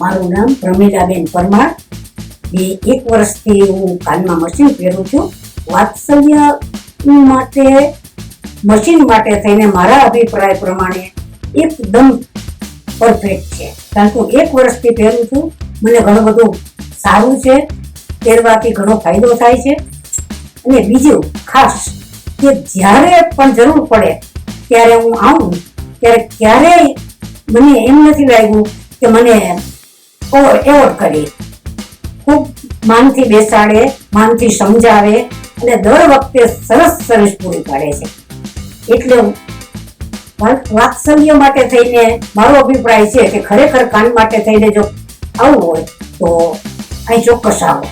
મારું નામ પ્રમીલાબેન પરમાર. એ એક વર્ષથી હું કાનમાં મશીન પહેરું છું. વાત્સલ્ય માટે, મશીન માટે થઈને મારા અભિપ્રાય પ્રમાણે એકદમ પરફેક્ટ છે. કારણ કે એક વર્ષથી પહેરું છું. મને ઘણું બધું સારું છે. પહેરવાથી ઘણો ફાયદો થાય છે. અને બીજું ખાસ કે જ્યારે પણ જરૂર પડે ત્યારે હું આવું. ત્યારે ક્યારેય મને એમ નથી લાગ્યું કે મને એવોર્ડ કરીએ ખૂબ માનથી બેસાડે, માનથી સમજાવે અને દર વખતે સરસ સરસ પૂરી પાડે છે. એટલે વાત- વાત્સલ્ય માટે થઈને મારો અભિપ્રાય છે કે ખરેખર કાન માટે થઈને જો આવવું હોય તો અહીં ચોક્કસ આવો.